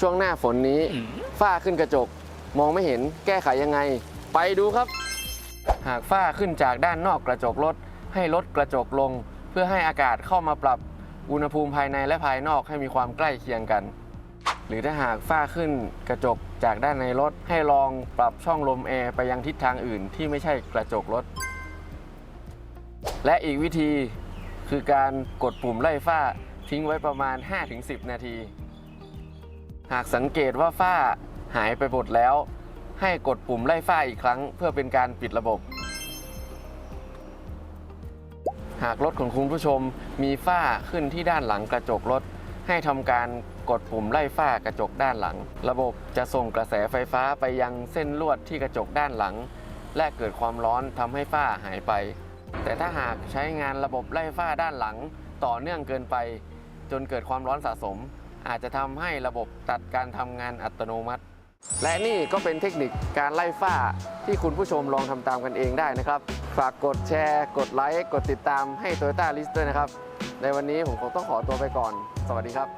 ช่วงหน้าฝนนี้ ฝ้าขึ้นกระจก มองไม่เห็นแก้ไขยังไง ไปดูครับ หากฝ้าขึ้นจากด้านนอกกระจกรถ ให้ลดกระจกลง เพื่อให้อากาศเข้ามาปรับอุณหภูมิภายในและภายนอกให้มีความใกล้เคียงกัน หรือถ้าหากฝ้าขึ้นกระจกจากด้านในรถ ให้ลองปรับช่องลมแอร์ไปยังทิศทางอื่นที่ไม่ใช่กระจกรถ และอีกวิธีคือการกดปุ่มไล่ฝ้าทิ้งไว้ประมาณ 5-10 นาที หากสังเกตว่าฝ้าหายไปหมดแล้ว ให้กดปุ่มไล่ฝ้าอีกครั้ง เพื่อเป็นการปิดระบบ หากรถของคุณผู้ชมมีฝ้าขึ้นที่ด้านหลังกระจกรถ ให้ทำการกดปุ่มไล่ฝ้ากระจกด้านหลัง ระบบจะส่งกระแสไฟฟ้าไปยังเส้นลวดที่กระจกด้านหลัง และเกิดความร้อนทำให้ฝ้าหายไป แต่ถ้าหากใช้งานระบบไล่ฝ้าด้านหลัง ต่อเนื่องเกินไป จนเกิดความร้อนสะสม อาจจะทำให้ระบบตัดการทำงานอัตโนมัติ และนี่ก็เป็นเทคนิคการไล่ฝ้าที่คุณผู้ชมลองทำตามกันเองได้นะครับ ฝากกดแชร์ กดไลค์ กดติดตามให้ Toyota List ด้วยนะครับ ในวันนี้ผมคงต้องขอตัวไปก่อน สวัสดีครับ